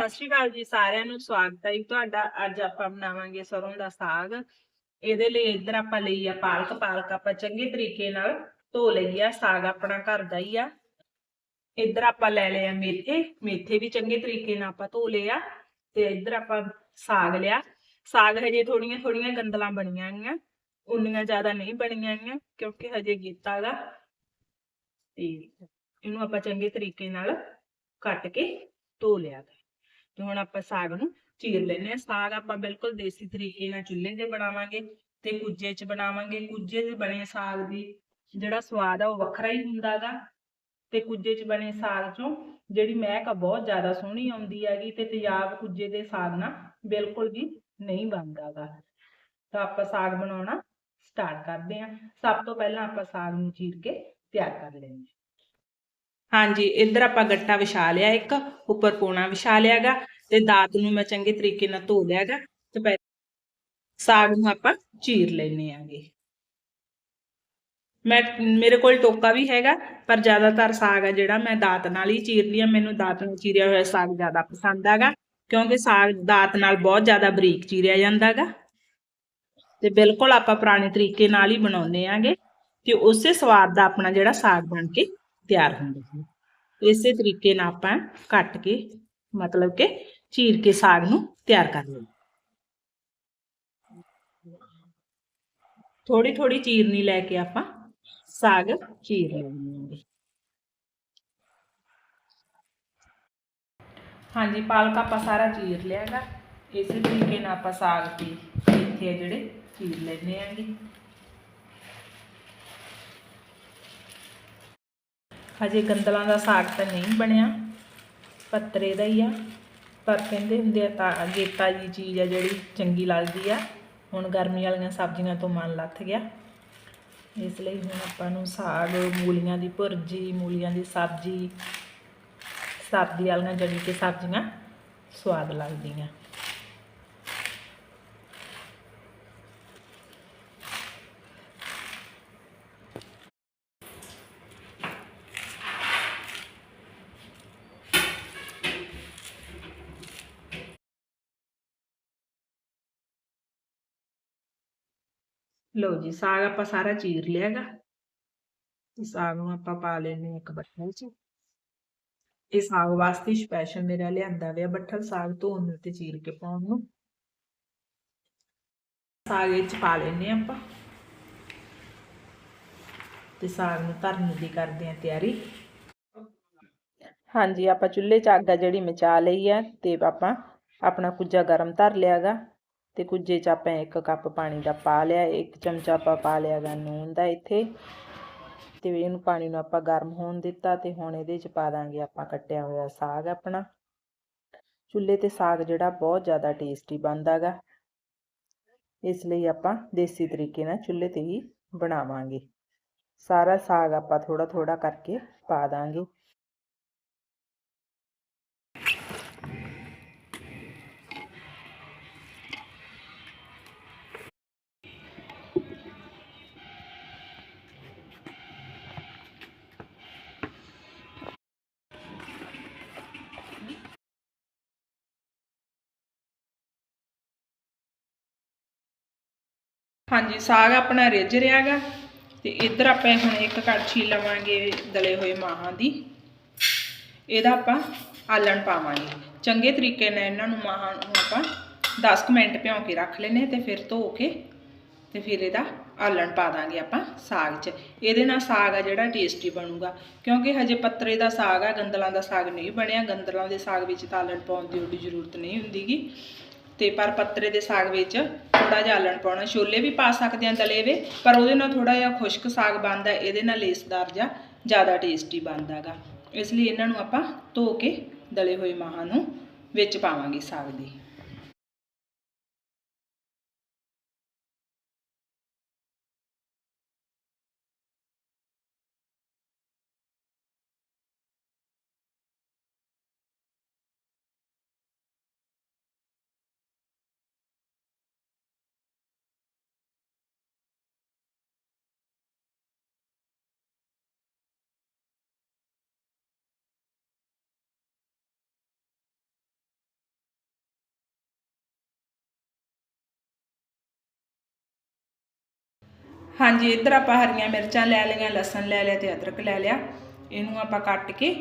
ਸਤਿ ਸ਼੍ਰੀ ਅਕਾਲ ਜੀ, ਸਾਰਿਆਂ ਨੂੰ ਸਵਾਗਤ ਹੈ ਜੀ। ਤੁਹਾਡਾ ਅੱਜ ਆਪਾਂ ਬਣਾਵਾਂਗੇ ਸਰੋਂ ਦਾ ਸਾਗ। ਇਹਦੇ ਲਈ ਇੱਧਰ ਆਪਾਂ ਲਈ ਆ ਪਾਲਕ ਪਾਲਕ ਆਪਾਂ ਚੰਗੇ ਤਰੀਕੇ ਨਾਲ ਧੋ ਲਈ ਆ। ਸਾਗ ਆਪਣਾ ਘਰ ਦਾ ਹੀ ਆ। ਇੱਧਰ ਆਪਾਂ ਲੈ ਲਏ ਮੇਥੇ। ਮੇਥੇ ਵੀ ਚੰਗੇ ਤਰੀਕੇ ਨਾਲ ਆਪਾਂ ਧੋ ਲਏ ਆ ਤੇ ਇੱਧਰ ਆਪਾਂ ਸਾਗ ਲਿਆ। ਸਾਗ ਹਜੇ ਥੋੜੀਆਂ ਥੋੜੀਆਂ ਗੰਦਲਾਂ ਬਣੀਆਂ ਗੀਆਂ ਉਨੀਆਂ ਜ਼ਿਆਦਾ ਨਹੀਂ ਬਣੀਆਂ ਗੀਆਂ ਕਿਉਂਕਿ ਹਜੇ ਗੀਤਾ ਦਾ ਤੇ ਇਹਨੂੰ ਆਪਾਂ ਚੰਗੇ ਤਰੀਕੇ ਨਾਲ ਕੱਟ ਕੇ ਧੋ ਲਿਆ ਤੇ ਹੁਣ ਆਪਾਂ ਸਾਗ ਨੂੰ ਚੀਰ ਲੈਨੇ ਆ ਸਾਗ ਆਪਾਂ ਬਿਲਕੁਲ ਦੇਸੀ ਤਰੀਕੇ ਨਾਲ ਚੁੱਲ੍ਹੇ ਤੇ ਬਣਾਵਾਂਗੇ ਤੇ ਕੁੱਜੇ 'ਚ ਬਣਾਵਾਂਗੇ। ਕੁੱਜੇ 'ਚ ਬਣੇ ਸਾਗ ਦੀ ਜਿਹੜਾ ਸਵਾਦ ਆ ਉਹ ਵੱਖਰਾ ਹੀ ਹੁੰਦਾ ਗਾ। ਤੇ ਕੁੱਜੇ 'ਚ ਬਣੇ ਸਾਗ 'ਚੋਂ ਜਿਹੜੀ ਮਹਿਕ ਆ ਬਹੁਤ ਜ਼ਿਆਦਾ ਸੋਹਣੀ ਆਉਂਦੀ ਹੈਗੀ ਤੇ ਤੇਜ਼ਾਬ ਕੁੱਜੇ ਦੇ ਸਾਗ ਨਾਲ ਬਿਲਕੁਲ ਵੀ ਨਹੀਂ ਬਣਦਾ ਗਾ। ਤਾਂ ਆਪਾਂ ਸਾਗ ਬਣਾਉਣਾ ਸਟਾਰਟ ਕਰਦੇ ਹਾਂ। ਸਭ ਤੋਂ ਪਹਿਲਾਂ ਆਪਾਂ ਸਾਗ ਨੂੰ ਚੀਰ ਕੇ ਤਿਆਰ ਕਰ ਲੈਂਦੇ ਹਾਂ। ਹਾਂਜੀ, ਇੱਧਰ ਆਪਾਂ ਗੱਟਾ ਵਿਛਾ ਲਿਆ ਇੱਕ, ਉੱਪਰ ਪੋਣਾ ਵਿਛਾ ਲਿਆਗਾ ਤੇ ਦਾਤ ਨੂੰ ਮੈਂ ਚੰਗੇ ਤਰੀਕੇ ਨਾਲ ਧੋ ਲਿਆਗਾ ਤੇ ਪਹਿ ਸਾਗ ਨੂੰ ਆਪਾਂ ਚੀਰ ਲੈਨੇ ਆਂਗੇ। ਮੈਂ, ਮੇਰੇ ਕੋਲ ਟੋਕਾ ਵੀ ਹੈਗਾ, ਪਰ ਜ਼ਿਆਦਾਤਰ ਸਾਗ ਆ ਜਿਹੜਾ ਮੈਂ ਦਾਤ ਨਾਲ ਹੀ ਚੀਰਦੀ ਆ, ਮੈਨੂੰ ਦਾਤ ਨਾਲ ਚੀਰਿਆ ਹੋਇਆ ਸਾਗ ਜ਼ਿਆਦਾ ਪਸੰਦ ਆਗਾ ਕਿਉਂਕਿ ਸਾਗ ਦਾਤ ਨਾਲ ਬਹੁਤ ਜ਼ਿਆਦਾ ਬਰੀਕ ਚੀਰਿਆ ਜਾਂਦਾਗਾ ਤੇ ਬਿਲਕੁਲ ਆਪਾਂ ਪੁਰਾਣੇ ਤਰੀਕੇ ਨਾਲ ਹੀ ਬਣਾਉਂਦੇ ਆਂਗੇ, ਤੇ ਉਸੇ ਸਵਾਦ ਦਾ ਆਪਣਾ ਜਿਹੜਾ ਸਾਗ ਬਣ ਕੇ ਤਿਆਰ ਹੁੰਦਾ ਹੈ ਇਸੇ ਤਰੀਕੇ ਨਾਲ ਆਪਾਂ ਕੱਟ ਕੇ ਮਤਲਬ ਕਿ ਚੀਰ ਕੇ ਸਾਗ ਨੂੰ ਤਿਆਰ ਕਰ ਲਓ ਥੋੜੀ ਥੋੜੀ ਚੀਰਨੀ ਲੈ ਕੇ ਆਪਾਂ ਸਾਗ ਚੀਰ ਲੈਂਦੇ ਹਾਂਜੀ ਪਾਲਕ ਆਪਾਂ ਸਾਰਾ ਚੀਰ ਲਿਆਗਾ ਇਸੇ ਤਰੀਕੇ ਨਾਲ ਆਪਾਂ ਸਾਗ ਤੇ ਇੱਥੇ ਆ ਜਿਹੜੇ ਚੀਰ ਲੈਣੇ ਆਂਗੇ ਹਜੇ ਗੰਦਲਾਂ ਦਾ ਸਾਗ ਤਾਂ ਨਹੀਂ ਬਣਿਆ, ਪੱਤਰੇ ਦਾ ਹੀ ਆ। ਪਰ ਕਹਿੰਦੇ ਹੁੰਦੇ ਆ ਤਾਂ ਗੇਤਾ ਜੀ ਚੀਜ਼ ਆ ਜਿਹੜੀ ਚੰਗੀ ਲੱਗਦੀ ਆ। ਹੁਣ ਗਰਮੀ ਵਾਲੀਆਂ ਸਬਜ਼ੀਆਂ ਤੋਂ ਮਨ ਲੱਥ ਗਿਆ। ਇਸ ਲਈ ਹੁਣ ਆਪਾਂ ਨੂੰ ਸਾਗ, ਮੂਲੀਆਂ ਦੀ ਭੁਰਜੀ, ਮੂਲੀਆਂ ਦੀ ਸਬਜ਼ੀ ਸਰਦੀ ਵਾਲੀਆਂ ਜੜੀ ਕਿ ਸਬਜ਼ੀਆਂ ਸਵਾਦ ਲੱਗਦੀਆਂ। ਲਓ ਜੀ, ਸਾਗ ਆਪਾਂ ਸਾਰਾ ਚੀਰ ਲਿਆਗਾ ਤੇ ਸਾਗ ਨੂੰ ਆਪਾਂ ਪਾ ਲੈਣੇ ਇੱਕ ਬੱਠਲ 'ਚ। ਇਹ ਸਾਗ ਵਾਸਤੇ ਸਪੈਸ਼ਲ ਮੇਰਾ ਲਿਆਂਦਾ ਵਿਆ ਬੱਠਲ ਸਾਗ ਧੋਣ ਨੂੰ ਤੇ ਚੀਰ ਕੇ ਪਾਉਣ ਨੂੰ। ਸਾਗ ਵਿੱਚ 'ਚ ਪਾ ਲੈਨੇ ਆਪਾਂ। ਤੇ ਸਾਗ ਨੂੰ ਧਰਨ ਦੀ ਕਰਦੇ ਆ ਤਿਆਰੀ। ਹਾਂਜੀ, ਆਪਾਂ ਚੁੱਲ੍ਹੇ 'ਚ ਅੱਗ ਆ ਜਿਹੜੀ ਮਚਾ ਲਈ ਆ ਤੇ ਆਪਾਂ ਆਪਣਾ ਕੁੱਜਾ ਗਰਮ ਧਰ ਲਿਆਗਾ ਤੇ ਕੁੱਜੇ 'ਚ ਆਪਾਂ ਇੱਕ ਕੱਪ ਪਾਣੀ ਦਾ ਪਾ ਲਿਆ, ਇੱਕ ਚਮਚਾ ਆਪਾਂ ਪਾ ਲਿਆਗਾ ਨੂਨ ਦਾ ਇੱਥੇ। ਤੇ ਇਹਨੂੰ ਪਾਣੀ ਨੂੰ ਆਪਾਂ ਗਰਮ ਹੋਣ ਦਿੱਤਾ ਤੇ ਹੁਣ ਇਹਦੇ 'ਚ ਪਾ ਦਾਂਗੇ ਆਪਾਂ ਕੱਟਿਆ ਹੋਇਆ ਸਾਗ ਆਪਣਾ। ਚੁੱਲ੍ਹੇ ਤੇ ਸਾਗ ਜਿਹੜਾ ਬਹੁਤ ਜ਼ਿਆਦਾ ਟੇਸਟੀ ਬਣਦਾਗਾ ਇਸ ਲਈ ਆਪਾਂ ਦੇਸੀ ਤਰੀਕੇ ਨਾਲ ਚੁੱਲ੍ਹੇ ਤੇ ਹੀ ਬਣਾਵਾਂਗੇ। ਸਾਰਾ ਸਾਗ ਆਪਾਂ ਥੋੜਾ ਥੋੜਾ ਕਰਕੇ ਪਾ ਦਾਂਗੇ। ਹਾਂਜੀ, ਸਾਗ ਆਪਣਾ ਰਿੱਝ ਰਿਹਾਗਾ ਤੇ ਇੱਧਰ ਆਪਾਂ ਹੁਣ ਇੱਕ ਕੜਛੀ ਲਵਾਂਗੇ ਦਲੇ ਹੋਏ ਮਾਹਾਂ ਦੀ। ਇਹਦਾ ਆਪਾਂ ਆਲਣ ਪਾਵਾਂਗੇ। ਚੰਗੇ ਤਰੀਕੇ ਨਾਲ ਇਹਨਾਂ ਨੂੰ ਮਾਹਾਂ ਨੂੰ ਆਪਾਂ 10 ਮਿੰਟ ਭਿਉਂ ਕੇ ਰੱਖ ਲੈਨੇ ਤੇ ਫਿਰ ਧੋ ਕੇ ਤੇ ਫਿਰ ਇਹਦਾ ਆਲਣ ਪਾ ਦਾਂਗੇ ਆਪਾਂ ਸਾਗ 'ਚ। ਇਹਦੇ ਨਾਲ ਸਾਗ ਆ ਜਿਹੜਾ ਟੇਸਟੀ ਬਣੂਗਾ, ਕਿਉਂਕਿ ਹਜੇ ਪੱਤਰੇ ਦਾ ਸਾਗ ਆ, ਗੰਦਲਾਂ ਦਾ ਸਾਗ ਨਹੀਂ ਬਣਿਆ। ਗੰਦਲਾਂ ਦੇ ਸਾਗ ਵਿੱਚ ਤਾਂ ਆਲਣ ਪਾਉਣ ਦੀ ਓਡੀ ਜ਼ਰੂਰਤ ਨਹੀਂ ਹੁੰਦੀਗੀ। ਤੇ ਪਰ ਪੱਤਰੇ ਦੇ ਸਾਗ ਵਿੱਚ ਥੋੜਾ ਜਿਹਾ ਆਲਣ ਪਾਉਣਾ। ਛੋਲੇ ਵੀ ਪਾ ਸਕਦੇ ਆ ਤਲੇ ਵੇ ਪਰ ਉਹਦੇ ਨਾਲ ਥੋੜਾ ਜਿਹਾ ਖੁਸ਼ਕ ਸਾਗ ਬਣਦਾ, ਇਹਦੇ ਨਾਲ ਲੇਸਦਾਰ ਜਾਂ ਜ਼ਿਆਦਾ ਟੇਸਟੀ ਬਣਦਾਗਾ ਇਸ ਲਈ ਇਹਨਾਂ ਨੂੰ ਆਪਾਂ ਧੋ ਕੇ ਦਲੇ ਹੋਏ ਮਾਹਾਂ ਨੂੰ ਵਿੱਚ ਪਾਵਾਂਗੇ ਸਾਗ ਦੇ। ਹਾਂਜੀ, ਇੱਧਰ ਆਪਾਂ ਹਰੀਆਂ ਮਿਰਚਾਂ ਲੈ ਲਈਆਂ, ਲਸਣ ਲੈ ਲਿਆ ਤੇ ਅਦਰਕ ਲੈ ਲਿਆ। ਇਹਨੂੰ ਆਪਾਂ ਕੱਟ ਕੇ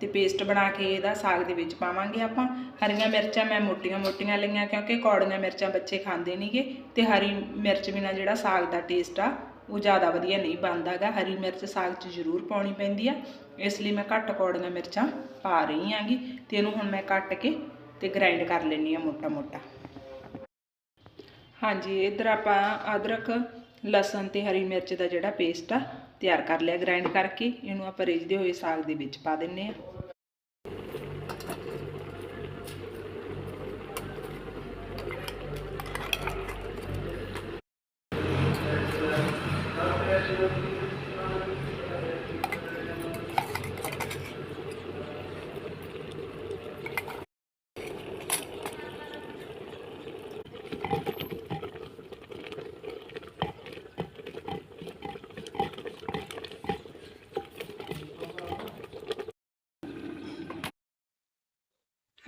ਤੇ ਪੇਸਟ ਬਣਾ ਕੇ ਇਹਦਾ ਸਾਗ ਦੇ ਵਿੱਚ ਪਾਵਾਂਗੇ ਆਪਾਂ। ਹਰੀਆਂ ਮਿਰਚਾਂ ਮੈਂ ਮੋਟੀਆਂ-ਮੋਟੀਆਂ ਲਈਆਂ ਕਿਉਂਕਿ ਕੌੜੀਆਂ ਮਿਰਚਾਂ ਬੱਚੇ ਖਾਂਦੇ ਨਹੀਂਗੇ ਤੇ ਹਰੀ ਮਿਰਚ ਬਿਨਾਂ ਜਿਹੜਾ ਸਾਗ ਦਾ ਟੇਸਟ ਆ, ਉਹ ਜ਼ਿਆਦਾ ਵਧੀਆ ਨਹੀਂ ਬਣਦਾਗਾ ਹਰੀ ਮਿਰਚ ਸਾਗ 'ਚ ਜ਼ਰੂਰ ਪਾਉਣੀ ਪੈਂਦੀ ਆ। ਇਸ ਲਈ ਮੈਂ ਘੱਟ ਕੌੜੀਆਂ ਮਿਰਚਾਂ ਪਾ ਰਹੀ ਆਂਗੀ ਤੇ ਇਹਨੂੰ ਹੁਣ ਮੈਂ ਕੱਟ ਕੇ ਤੇ ਗ੍ਰਾਈਂਡ ਕਰ ਲੈਣੀ ਆ ਮੋਟਾ-ਮੋਟਾ। ਹਾਂਜੀ, ਇਧਰ ਆਪਾਂ ਅਦਰਕ ਲਸਣ ਤੇ ਹਰੀ ਮਿਰਚ ਦਾ ਜਿਹੜਾ ਪੇਸਟ ਆ, ਤਿਆਰ ਕਰ ਲਿਆ ਗ੍ਰਾਈਂਡ ਕਰਕੇ ਇਹਨੂੰ ਆਪਾਂ ਰਿੱਝਦੇ ਹੋਏ ਸਾਗ ਦੇ ਵਿੱਚ ਪਾ ਦਿੰਨੇ ਆ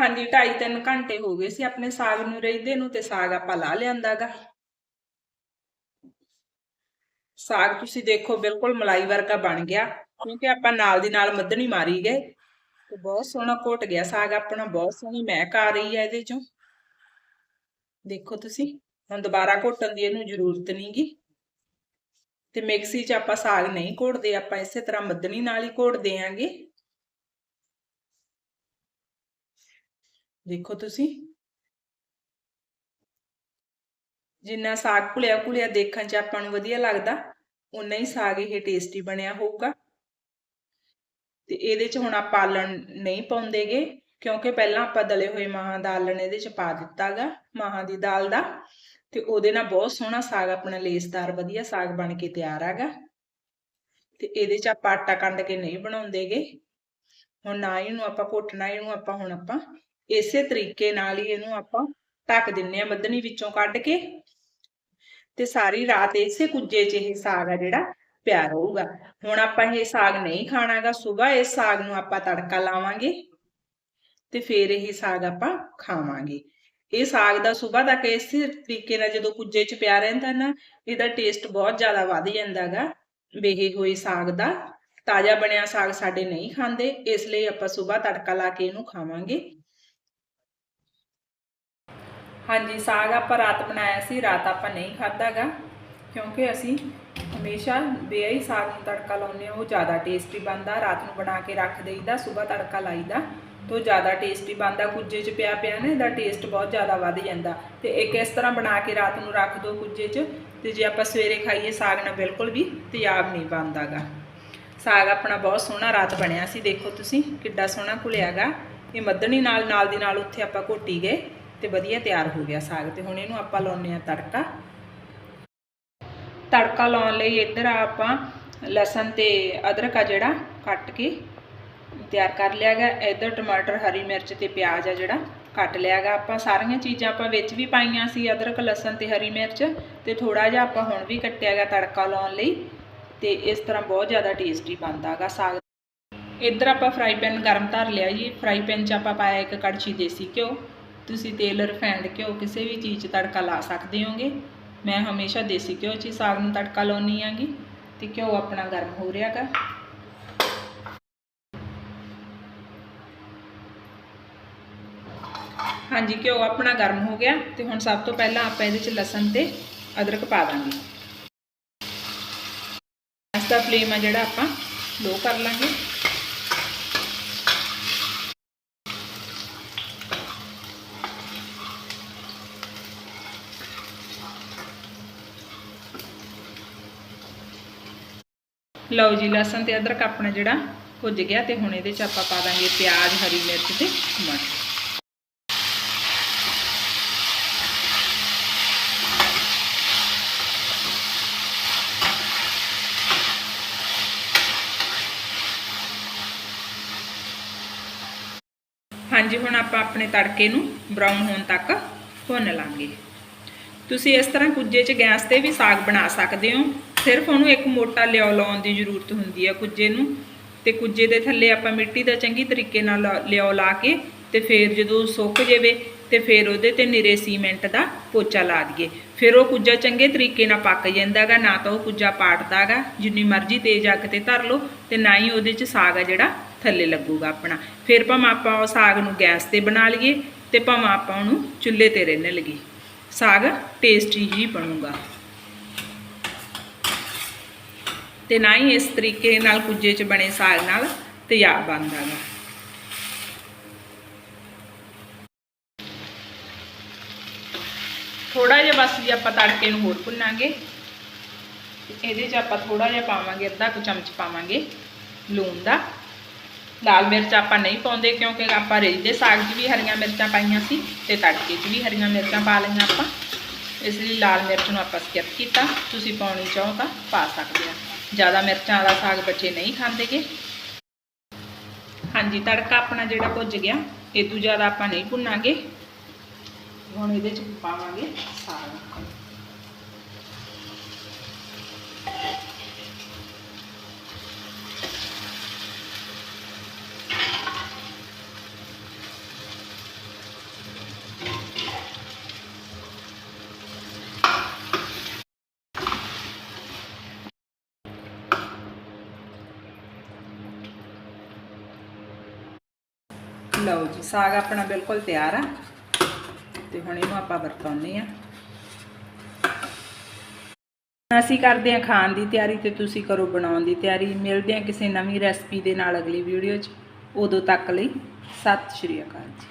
ਹਾਂਜੀ 2.5 3 ਘੰਟੇ ਹੋ ਗਏ ਸੀ, ਆਪਣੇ ਸਾਗ ਨੂੰ ਰਹਿੰਦੇ ਨੂੰ ਤੇ ਸਾਗ ਆਪਾਂ ਲਾ ਲਿਆਂਦਾਗਾ। ਸਾਗ ਤੁਸੀਂ ਦੇਖੋ ਬਿਲਕੁਲ ਮਲਾਈ ਵਰਗਾ ਬਣ ਗਿਆ, ਕਿਉਂਕਿ ਆਪਾਂ ਨਾਲ ਦੀ ਨਾਲ ਮੱਧਣੀ ਮਾਰੀ ਗਏ। ਤੇ ਬਹੁਤ ਸੋਹਣਾ ਘੁੱਟ ਗਿਆ ਸਾਗ ਆਪਣਾ, ਬਹੁਤ ਸੋਹਣੀ ਮਹਿਕ ਆ ਰਹੀ ਹੈ ਇਹਦੇ ਚੋਂ। ਦੇਖੋ ਤੁਸੀਂ, ਹੁਣ ਦੁਬਾਰਾ ਘੋਟਣ ਦੀ ਇਹਨੂੰ ਜ਼ਰੂਰਤ ਨਹੀਂਗੀ ਤੇ ਮਿਕਸੀ 'ਚ ਆਪਾਂ ਸਾਗ ਨਹੀਂ ਘੋਟਦੇ, ਆਪਾਂ ਇਸੇ ਤਰ੍ਹਾਂ ਮੱਧਣੀ ਨਾਲ ਹੀ ਘੋਟਦੇ ਆਂਗੇ। ਦੇਖੋ ਤੁਸੀਂ। ਜਿੰਨਾ ਸਾਗ ਘੁਲਿਆ ਘੁਲਿਆ ਦੇਖਣ 'ਚ ਆਪਾਂ ਨੂੰ ਵਧੀਆ ਲੱਗਦਾ ਉਨਾ ਹੀ ਸਾਗ ਇਹ ਟੇਸਟੀ ਬਣਿਆ ਹੋਊਗਾ। ਤੇ ਇਹਦੇ 'ਚ ਹੁਣ ਆਪਾਂ ਆਲਣ ਨਹੀਂ ਪਾਉਂਦੇਗੇ, ਕਿਉਂਕਿ ਪਹਿਲਾਂ ਆਪਾਂ ਦਲੇ ਹੋਏ ਮਾਹਾਂ ਦਾ ਆਲਣ ਇਹਦੇ 'ਚ ਪਾ ਦਿੱਤਾਗਾ ਮਾਹਾਂ ਦੀ ਦਾਲ ਦਾ। ਤੇ ਉਹਦੇ ਨਾਲ ਬਹੁਤ ਸੋਹਣਾ ਸਾਗ ਆਪਣਾ ਲੇਸਦਾਰ ਵਧੀਆ ਸਾਗ ਬਣ ਕੇ ਤਿਆਰ ਆਗਾ ਤੇ ਇਹਦੇ 'ਚ ਆਪਾਂ ਆਟਾ ਕੰਡ ਕੇ ਨਹੀਂ ਬਣਾਉਂਦੇਗੇ। ਹੁਣ ਨਾ ਇਹਨੂੰ ਆਪਾਂ ਘੋਟਣਾ, ਇਹਨੂੰ ਆਪਾਂ ਹੁਣ ਆਪਾਂ ਇਸੇ ਤਰੀਕੇ ਨਾਲ ਹੀ ਇਹਨੂੰ ਆਪਾਂ ਢੱਕ ਦਿੰਨੇ ਆ ਮੱਧਣੀ ਵਿੱਚੋਂ ਕੱਢ ਕੇ ਤੇ ਸਾਰੀ ਰਾਤ ਇਸੇ ਕੁੱਜੇ 'ਚ ਇਹ ਸਾਗ ਆ ਜਿਹੜਾ ਪਿਆ ਰਹੂਗਾ। ਹੁਣ ਆਪਾਂ ਇਹ ਸਾਗ ਨਹੀਂ ਖਾਣਾਗਾ ਸਵੇਰ ਇਸ ਸਾਗ ਨੂੰ ਆਪਾਂ ਤੜਕਾ ਲਾਵਾਂਗੇ ਤੇ ਫਿਰ ਇਹ ਸਾਗ ਆਪਾਂ ਖਾਵਾਂਗੇ। ਇਹ ਸਾਗ ਦਾ ਸਵੇਰ ਤੱਕ ਇਸੇ ਤਰੀਕੇ ਨਾਲ ਜਦੋਂ ਕੁੱਜੇ 'ਚ ਪਿਆ ਰਹਿੰਦਾ ਨਾ, ਇਹਦਾ ਟੇਸਟ ਬਹੁਤ ਜ਼ਿਆਦਾ ਵੱਧ ਜਾਂਦਾਗਾ ਬੇਹੇ ਹੋਏ ਸਾਗ ਦਾ। ਤਾਜ਼ਾ ਬਣਿਆ ਸਾਗ ਸਾਡੇ ਨਹੀਂ ਖਾਂਦੇ, ਇਸ ਲਈ ਆਪਾਂ ਸਵੇਰ ਤੜਕਾ ਲਾ ਕੇ ਇਹਨੂੰ ਖਾਵਾਂਗੇ। ਹਾਂਜੀ, ਸਾਗ ਆਪਾਂ ਰਾਤ ਬਣਾਇਆ ਸੀ, ਰਾਤ ਆਪਾਂ ਨਹੀਂ ਖਾਦਾਗਾ ਕਿਉਂਕਿ ਅਸੀਂ ਹਮੇਸ਼ਾ ਬੇਈ ਸਾਗ ਨੂੰ ਤੜਕਾ ਲਾਉਂਦੇ ਆ ਉਹ ਜ਼ਿਆਦਾ ਟੇਸਟੀ ਬਣਦਾ, ਰਾਤ ਨੂੰ ਬਣਾ ਕੇ ਰੱਖ ਦੇਈਦਾ ਸਵੇਰ ਤੜਕਾ ਲਾਈਦਾ, ਤੋਂ ਜ਼ਿਆਦਾ ਟੇਸਟੀ ਬਣਦਾ, ਕੁੱਜੇ 'ਚ ਪਿਆ ਪਿਆ ਨਾ, ਇਹਦਾ ਟੇਸਟ ਬਹੁਤ ਜ਼ਿਆਦਾ ਵੱਧ ਜਾਂਦਾ, ਤੇ ਇੱਕ ਇਸ ਤਰ੍ਹਾਂ ਬਣਾ ਕੇ ਰਾਤ ਨੂੰ ਰੱਖ ਦਿਓ ਕੁੱਜੇ 'ਚ, ਤੇ ਜੇ ਆਪਾਂ ਸਵੇਰੇ ਖਾਈਏ, ਸਾਗ ਨਾਲ ਬਿਲਕੁਲ ਵੀ ਤਿਆਬ ਨਹੀਂ ਬਣਦਾਗਾ। ਸਾਗ ਆਪਣਾ ਬਹੁਤ ਸੋਹਣਾ ਰਾਤ ਬਣਿਆ ਸੀ, ਦੇਖੋ ਤੁਸੀਂ ਕਿੱਡਾ ਸੋਹਣਾ ਘੁਲਿਆਗਾ, ਇਹ ਮੱਧਣੀ ਨਾਲ ਨਾਲ ਦੀ ਨਾਲ ਉੱਥੇ ਆਪਾਂ ਘੋਟੀ ਗਏ ਤੇ ਵਧੀਆ ਤਿਆਰ ਹੋ ਗਿਆ ਸਾਗ ਤੇ ਹੁਣ ਇਹਨੂੰ ਆਪਾਂ ਲਾਉਨੇ ਆ ਤੜਕਾ। ਤੜਕਾ ਲਾਉਣ ਲਈ ਇੱਧਰ ਆਪਾਂ ਲਸਣ ਤੇ ਅਦਰਕ ਆ ਜਿਹੜਾ ਕੱਟ ਕੇ ਤਿਆਰ ਕਰ ਲਿਆ ਲਿਆਗਾ ਇੱਧਰ ਟਮਾਟਰ, ਹਰੀ ਮਿਰਚ ਤੇ ਪਿਆਜ਼ ਆ ਜਿਹੜਾ ਕੱਟ ਲਿਆ ਗਾ ਆਪਾਂ ਸਾਰੀਆਂ ਚੀਜ਼ਾਂ ਆਪਾਂ ਵਿੱਚ ਵੀ ਪਾਈਆਂ ਸੀ, ਅਦਰਕ, ਲਸਣ ਤੇ ਹਰੀ ਮਿਰਚ ਤੇ ਥੋੜਾ ਜਿਹਾ ਆਪਾਂ ਹੁਣ ਵੀ ਕੱਟਿਆ ਗਾ ਤੜਕਾ ਲਾਉਣ ਲਈ ਤੇ ਇਸ ਤਰ੍ਹਾਂ ਬਹੁਤ ਜ਼ਿਆਦਾ ਟੇਸਟੀ ਬਣਦਾਗਾ ਸਾਗ। ਇੱਧਰ ਆਪਾਂ ਫਰਾਈ ਪੈਨ ਗਰਮ ਧਰ ਲਿਆ ਜੀ। ਫਰਾਈ ਪੈਨ 'ਚ ਆਪਾਂ ਪਾਇਆ ਇੱਕ ਕੜਛੀ ਦੇਸੀ ਘਿਓ। ਤੁਸੀਂ ਤੇਲ ਰਿਫਾਈਂਡ ਘਿਓ ਕਿਸੇ ਵੀ ਚੀਜ਼ 'ਚ ਤੜਕਾ ਲਾ ਸਕਦੇ ਹੋਗੇ। ਮੈਂ ਹਮੇਸ਼ਾ ਦੇਸੀ ਘਿਓ 'ਚ ਹੀ ਸਾਗ ਨੂੰ ਤੜਕਾ ਲਾਉਣੀ ਆਂਗੀ ਤੇ ਘਿਓ ਆਪਣਾ ਗਰਮ ਹੋ ਰਿਹਾਗਾ ਹਾਂਜੀ, ਘਿਓ ਆਪਣਾ ਗਰਮ ਹੋ ਗਿਆ ਤੇ ਹੁਣ ਸਭ ਤੋਂ ਪਹਿਲਾਂ ਆਪਾਂ ਇਹਦੇ 'ਚ ਲਸਣ ਤੇ ਅਦਰਕ ਪਾ ਦਾਂਗੇ। ਗੈਸ ਦਾ ਫਲੇਮ ਆ ਜਿਹੜਾ ਆਪਾਂ ਲੋ ਕਰ ਲਾਂਗੇ। ਲਓ ਜੀ, ਲਸਣ ਤੇ ਅਦਰਕ ਆਪਣਾ ਜਿਹੜਾ ਭੁੱਜ ਗਿਆ ਤੇ ਹੁਣ ਇਹਦੇ 'ਚ ਆਪਾਂ ਪਾ ਦਾਂਗੇ ਪਿਆਜ਼, ਹਰੀ ਮਿਰਚ ਤੇ ਟਮਾਟਰ। ਹਾਂਜੀ, ਹੁਣ ਆਪਾਂ ਆਪਣੇ ਤੜਕੇ ਨੂੰ ਬਰਾਊਨ ਹੋਣ ਤੱਕ ਭੁੰਨ ਲਾਂਗੇ। ਤੁਸੀਂ ਇਸ ਤਰ੍ਹਾਂ ਕੁੱਜੇ 'ਚ ਗੈਸ ਤੇ ਵੀ ਸਾਗ ਬਣਾ ਸਕਦੇ ਹੋ। ਸਿਰਫ ਉਹਨੂੰ ਇੱਕ ਮੋਟਾ ਲਿਓ ਲਾਉਣ ਦੀ ਜ਼ਰੂਰਤ ਹੁੰਦੀ ਆ ਕੁੱਜੇ ਨੂੰ ਤੇ ਕੁੱਜੇ ਦੇ ਥੱਲੇ ਆਪਾਂ ਮਿੱਟੀ ਦਾ ਚੰਗੀ ਤਰੀਕੇ ਨਾਲ ਲਿਓ ਲਾ ਕੇ ਤੇ ਫਿਰ ਜਦੋਂ ਸੁੱਕ ਜਾਵੇ ਤੇ ਫਿਰ ਉਹਦੇ ਤੇ ਨਿਰੇ ਸੀਮੈਂਟ ਦਾ ਪੋਚਾ ਲਾ ਦਈਏ। ਫਿਰ ਉਹ ਕੁੱਜਾ ਚੰਗੇ ਤਰੀਕੇ ਨਾਲ ਪੱਕ ਜਾਂਦਾਗਾ, ਨਾ ਤਾਂ ਉਹ ਕੁੱਜਾ ਪਾਟਦਾਗਾ, ਜਿੰਨੀ ਮਰਜ਼ੀ ਤੇਜ਼ ਅੱਗ ਤੇ ਧਰ ਲਓ ਤੇ ਨਾ ਹੀ ਉਹਦੇ 'ਚ ਸਾਗ ਆ ਜਿਹੜਾ ਥੱਲੇ ਲੱਗੂਗਾ ਆਪਣਾ। ਫਿਰ ਭਾਵੇਂ ਆਪਾਂ ਉਹ ਸਾਗ ਨੂੰ ਗੈਸ ਤੇ ਬਣਾ ਲਈਏ ਤੇ ਭਾਵੇਂ ਆਪਾਂ ਉਹਨੂੰ ਚੁੱਲ੍ਹੇ ਤੇ ਰਹਿਣ ਲਈਏ। ਸਾਗ ਟੇਸਟੀ ਹੀ ਬਣੂਗਾ। ਤੇ ਨਾ ਹੀ ਇਸ ਤਰੀਕੇ ਨਾਲ ਕੁੱਜੇ 'ਚ ਬਣੇ ਸਾਗ ਨਾਲ ਤਿਆਰ ਬਣਦਾਗਾ ਥੋੜਾ ਜਿਹਾ ਬਸ ਜੀ ਆਪਾਂ ਤੜਕੇ ਨੂੰ ਹੋਰ ਭੁੰਨਾਂਗੇ। ਇਹਦੇ 'ਚ ਆਪਾਂ ਥੋੜਾ ਜਿਹਾ ਪਾਵਾਂਗੇ, ਅੱਧਾ ਕੁ ਚਮਚ ਪਾਵਾਂਗੇ ਲੂਣ ਦਾ। ਲਾਲ ਮਿਰਚ ਆਪਾਂ ਨਹੀਂ ਪਾਉਂਦੇ ਕਿਉਂਕਿ ਆਪਾਂ ਰੇਜ ਦੇ ਸਾਗ 'ਚ ਵੀ ਹਰੀਆਂ ਮਿਰਚਾਂ ਪਾਈਆਂ ਸੀ ਤੇ ਤੜਕੇ 'ਚ ਵੀ ਹਰੀਆਂ ਮਿਰਚਾਂ ਪਾ ਲਈਆਂ ਆਪਾਂ। ਇਸ ਲਈ ਲਾਲ ਮਿਰਚ ਨੂੰ ਆਪਾਂ ਸਕਿਪ ਕੀਤਾ। ਤੁਸੀਂ ਪਾਉਣੀ ਚਾਹੋ ਤਾਂ ਪਾ ਸਕਦੇ ਆ ਜ਼ਿਆਦਾ ਮਿਰਚਾਂ ਵਾਲਾ ਸਾਗ ਬੱਚੇ ਨਹੀਂ ਖਾਂਦੇਗੇ। ਹਾਂਜੀ, ਤੜਕਾ ਆਪਣਾ ਜਿਹੜਾ ਭੁੱਜ ਗਿਆ, ਇਹ ਤੋਂ ਜ਼ਿਆਦਾ ਆਪਾਂ ਨਹੀਂ ਭੁੰਨਾਂਗੇ। ਹੁਣ ਇਹਦੇ ਚ ਪਾਵਾਂਗੇ ਸਾਗ। ਲਓ ਜੀ, ਸਾਗ ਆਪਣਾ ਬਿਲਕੁਲ ਤਿਆਰ ਆ। ਤੇ ਹੁਣ ਇਹਨੂੰ ਆਪਾਂ ਵਰਤਾਉਂਦੇ ਆ ਅਸੀਂ ਕਰਦੇ ਆ ਖਾਣ ਦੀ ਤਿਆਰੀ ਤੇ ਤੁਸੀਂ ਕਰੋ ਬਣਾਉਣ ਦੀ ਤਿਆਰੀ। ਮਿਲਦੇ ਆ ਕਿਸੇ ਨਵੀਂ ਰੈਸਪੀ ਦੇ ਨਾਲ ਅਗਲੀ ਵੀਡੀਓ 'ਚ। ਉਦੋਂ ਤੱਕ ਲਈ ਸਤਿ ਸ਼੍ਰੀ ਅਕਾਲ ਜੀ।